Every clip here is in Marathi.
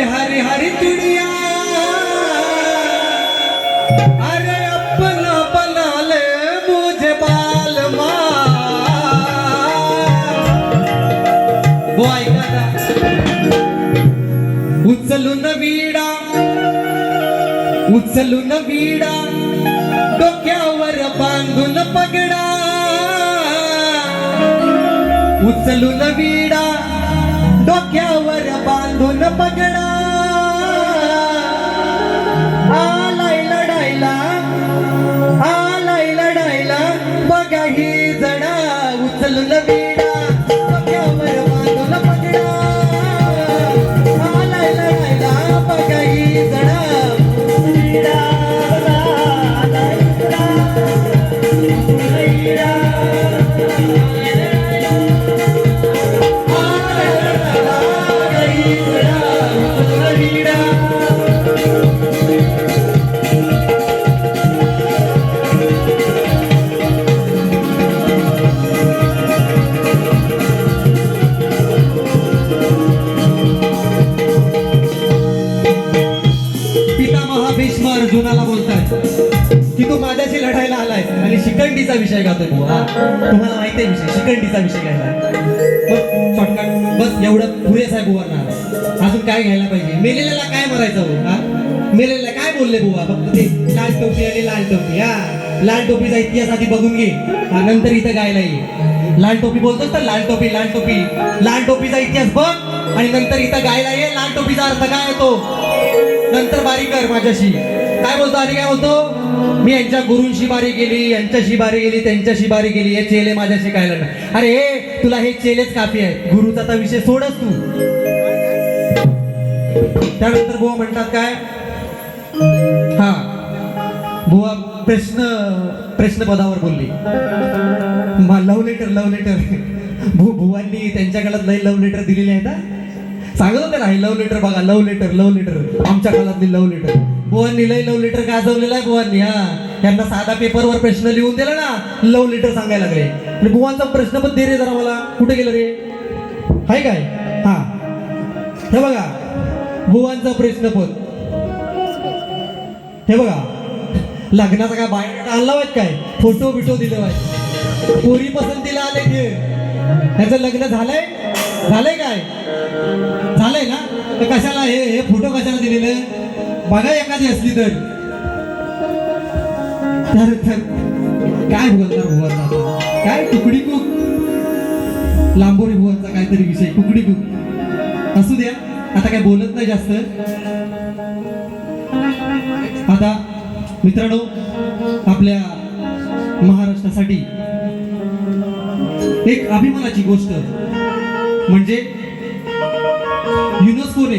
बोले हरी हरी दुनिया अरे अपना बना ले मुझे बाल वो न ना. उचलून न उचलून विडा। डोक्यावर बांधून पगडा। उचलून विडा एवढं पुरेसा आहे बुवांना अजून काय घ्यायला पाहिजे? मेलेल्याला काय मरायचं हो? हा? मेलेल्याला काय बोलले बुवा? फक्त ते लाल टोपी आणि लाल टोपी हा? लाल टोपीचा इतिहास आधी बघून घे. नंतर इथं गायला ये. लाल टोपी बोलतोस तर लाल टोपी लाल टोपी. लाल टोपीचा इतिहास बघ आणि नंतर इथं गायला ये. लाल टोपीचा अर्थ काय येतो नंतर बारीक कर माझ्याशी. काय बोलतो? आणि काय बोलतो? मी यांच्या गुरूंशी बारी केली यांच्याशी बारी गेली त्यांच्याशी बारी गेली. हे चेले माझ्या शिकायला नाही. अरे हे तुला हे चेलेच काफी आहेत. गुरुचा तर विषय सोडच तू. त्यानंतर बुवा म्हणतात काय? हा. बुवा प्रश्न प्रश्न पदावर बोलली लव्ह लेटर लव्ह लेटर भू भुवांनी त्यांच्याकडे लय लव्ह लेटर दिलेले आहेत ना सांगत होते ना हे लव्ह लेटर बघा लव्ह लेटर लव्ह लेटर आमच्या काळातली लव्ह लेटर बुवांनी लय लव्ह लेटर गाजवलेलं आहे बुवांनी हा. त्यांना साधा पेपरवर प्रश्न लिहून दिला ना लव्ह लेटर सांगायला लागले. आणि बुवांचा प्रश्न पण दे रे जरा मला. कुठे गेलं रे? हाय काय? हा. हे बघा बुवांचा प्रश्न पण. हे बघा लग्नाचा काय बायोडाटा आणला वाट काय? फोटो बिटो दिले वाट पोरी पसंतीला आले ते. त्याचं लग्न झालंय? झालंय काय? झालंय ना? तर कशाला हे हे फोटो कशाला दिलेले? बघा एखादी असली तर. काय बोलणार भुवनचा? काय तुकडी कुक लांबोरी भुवनचा काहीतरी विषय. तुकडी कुक असू द्या. आता काय बोलत नाही जास्त. आता मित्रांनो आपल्या महाराष्ट्रासाठी एक अभिमानाची गोष्ट. म्हणजे युनेस्कोने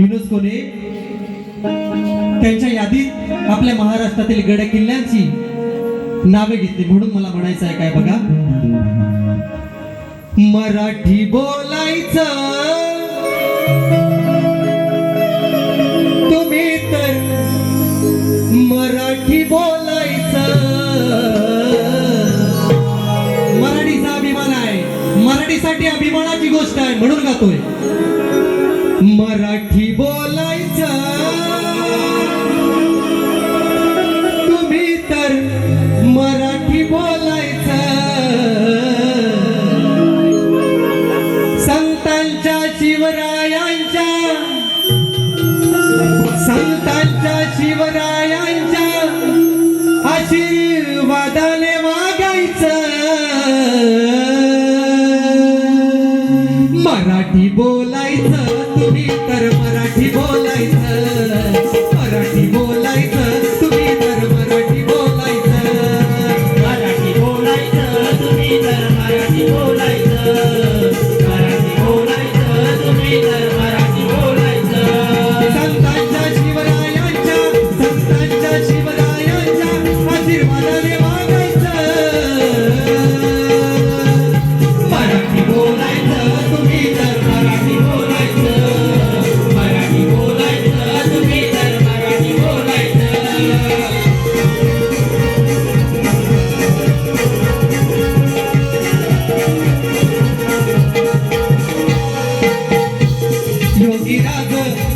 युनेस्कोने त्यांच्या यादीत आपल्या महाराष्ट्रातील गड किल्ल्यांची नावे घेतली. म्हणून मला म्हणायचं आहे काय बघा? मराठी बोलायचं. म्हणून गातोय. मराठी बोलायचं. तुम्ही तर मराठी बोलायचं. संतांच्या शिवरायांच्या संतांच्या शिवराय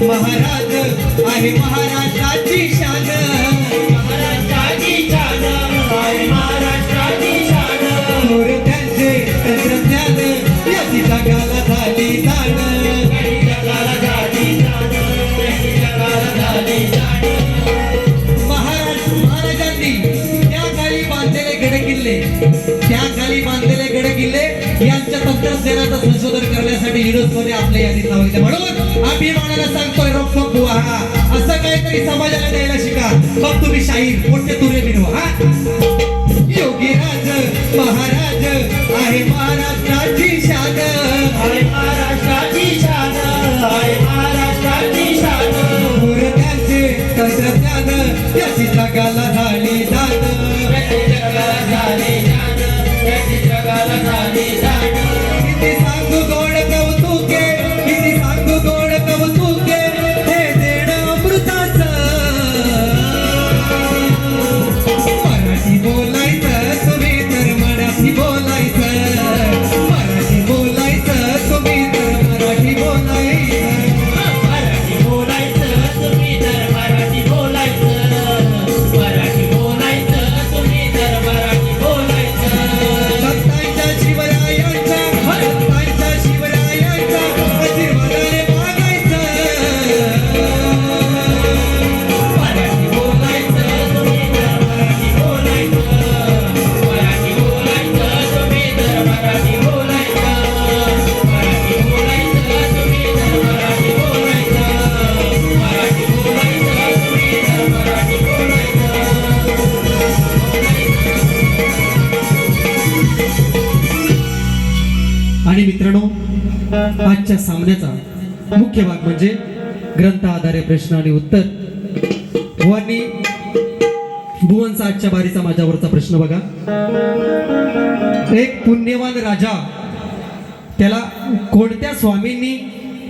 महाराज आहे महाराष्ट्राची शान. महाराष्ट्राची शान आहे महाराष्ट्राची शान. त्यांचे तंत्रज्ञान याची जगाला झाली जाण. महाराजांनी त्या काळी बांधलेले गड किल्ले त्या काळी बांधलेले गड किल्ले यांच्या तंत्रज्ञानाचं संशोधन करण्यासाठी युनेस्कोने आपल्या यादीत नाव म्हणून अभिमानाला सांगतोय रोख बुवा हा. असं काहीतरी समाजाला द्यायला शिका. मग तुम्ही शाहीर मोठे तुरे बिनवा हा. योगीराज महाराज आहे महाराष्ट्राची सामन्याचा मुख्य भाग म्हणजे ग्रंथ आधारे प्रश्न आणि उत्तर. भुवानी भुवनचा आजच्या बारीचा माझ्यावरचा प्रश्न बघा. एक पुण्यवान राजा त्याला कोणत्या स्वामींनी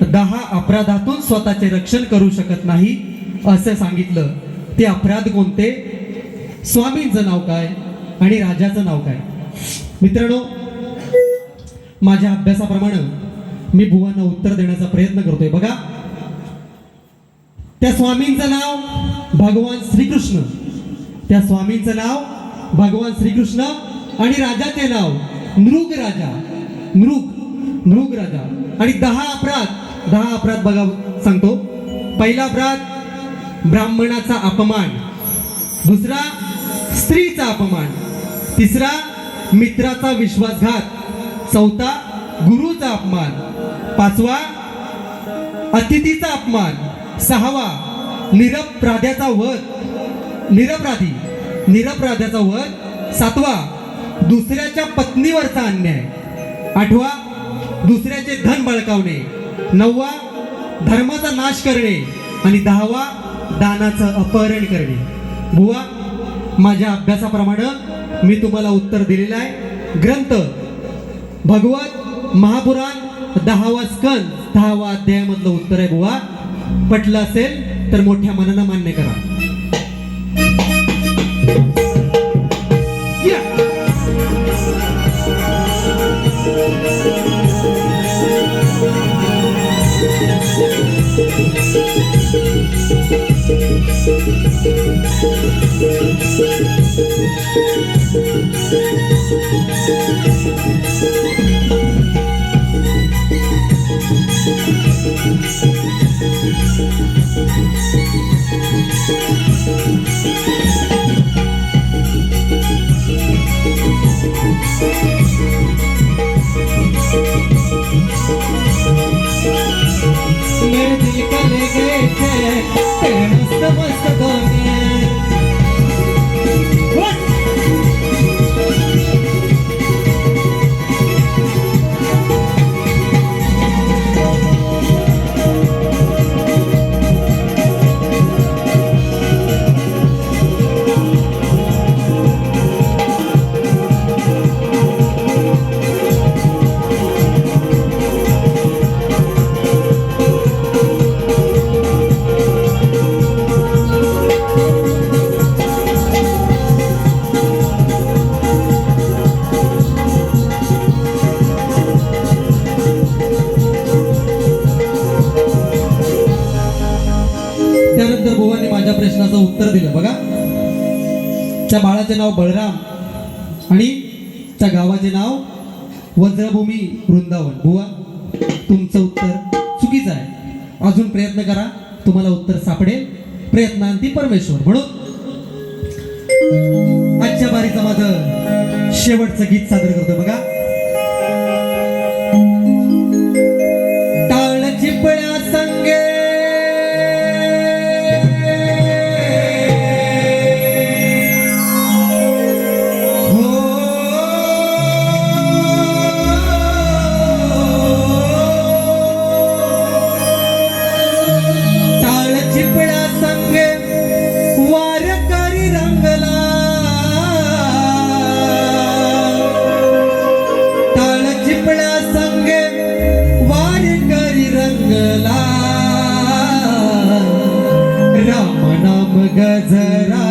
दहा अपराधातून स्वतःचे रक्षण करू शकत नाही असं सांगितलं. ते अपराध कोणते? स्वामींचं नाव काय आणि राजाचं नाव काय? मित्रांनो माझ्या अभ्यासाप्रमाणे मी बुवांना उत्तर देण्याचा प्रयत्न करतोय. बघा. त्या स्वामींचं नाव भगवान श्रीकृष्ण. त्या स्वामींचं नाव भगवान श्रीकृष्ण आणि राजाचे नाव नृग राजा. नृग नृग राजा. आणि दहा अपराध दहा अपराध बघा सांगतो. पहिला अपराध ब्राह्मणाचा अपमान. दुसरा स्त्रीचा अपमान. तिसरा मित्राचा विश्वासघात. चौथा गुरुचा अपमान. पाचवा अतिथीचा अपमान. सहावा निरपराध्याचा वध. निरपराधी निरपराध्याचा वध. सातवा दुसऱ्याच्या पत्नीवरचा अन्याय. आठवा दुसऱ्याचे धन बळकावणे. नववा धर्माचा नाश करणे. आणि दहावा दानाचं अपहरण करणे. बुवा माझ्या अभ्यासाप्रमाणे मी तुम्हाला उत्तर दिलेलं आहे. ग्रंथ भगवत महापुराण दहावा स्कंद दहावा अध्यायामधलं उत्तर आहे बुवा पटलं असेल तर मोठ्या मनानं मान्य करा Thank you. प्रश्नाचं उत्तर दिलं. बघा. त्या बाळाचे नाव बळराम आणि त्या गावाचे नाव वज्रभूमी वृंदावन. बुवा तुमचं उत्तर चुकीचं आहे. अजून प्रयत्न करा. तुम्हाला उत्तर सापडेल. प्रयत्नांती परमेश्वर. म्हणून आजच्या बारीचं माझं शेवटचं गीत सादर करतो बघा. गजरा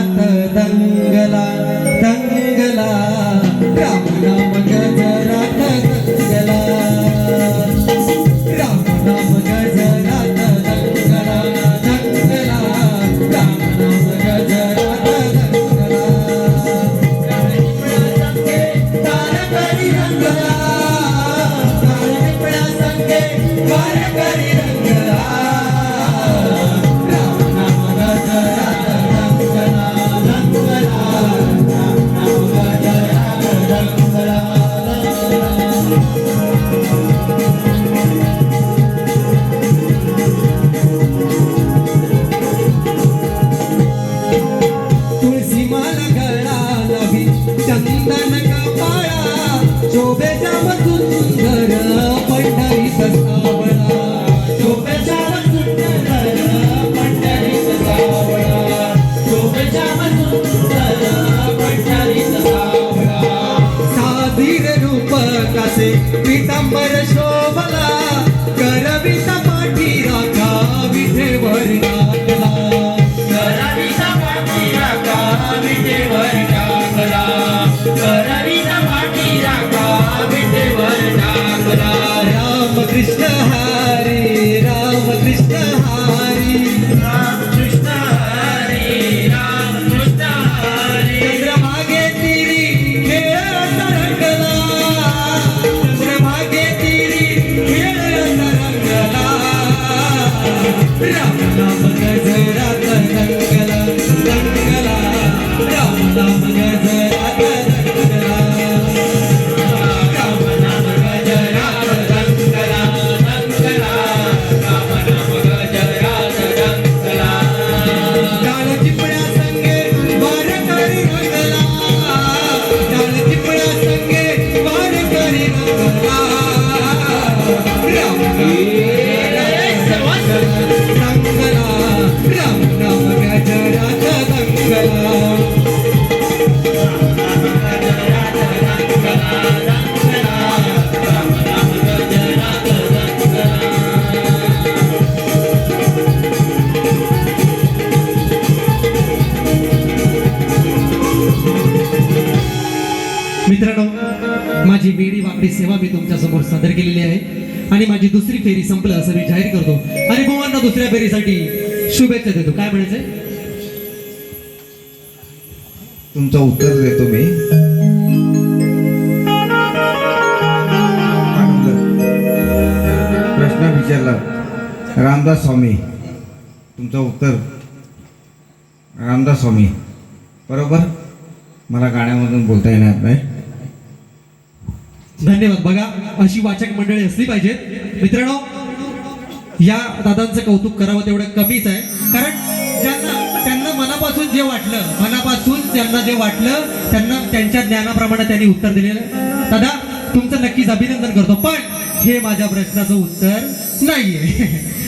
मित्रांनो माझी वेळी वाकडी सेवा मी तुमच्यासमोर सादर केलेली आहे. आणि माझी दुसरी फेरी संपलं असं मी जाहीर करतो. आणि बुवांना दुसऱ्या फेरीसाठी शुभेच्छा देतो. काय म्हणायचंय? तुमचं उत्तर देतो मी. प्रश्न विचारला. रामदास स्वामी तुमचं उत्तर. रामदास स्वामी बरोबर? मला गाण्यामधून बोलता येणार नाही. धन्यवाद. बघा अशी वाचक मंडळी असली पाहिजेत. मित्रांनो या दादांचं कौतुक करावं तेवढं कमीच आहे. कारण ज्यांना त्यांना मनापासून जे वाटलं मनापासून त्यांना जे वाटलं त्यांना त्यांच्या ज्ञानाप्रमाणे त्यांनी उत्तर दिलेलं दादा तुमचं नक्कीच अभिनंदन करतो पण हे माझ्या प्रश्नाचं उत्तर नाहीये.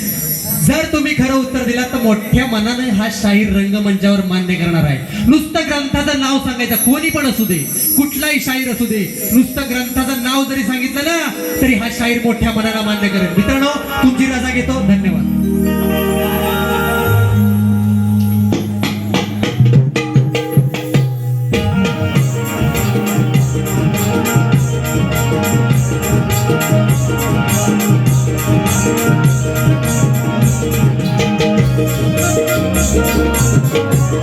जर तुम्ही खरं उत्तर दिलात तर मोठ्या मनाने हा शाहीर रंगमंचावर मान्य करणार आहे. नुसतं ग्रंथाचं नाव सांगायचं कोणी पण असू दे कुठलाही शाहीर असू दे नुसतं ग्रंथाचं नाव जरी सांगितलं ना तरी हा शाहीर मोठ्या मनाला मान्य करेल. मित्रांनो तुमची रजा घेतो. धन्यवाद.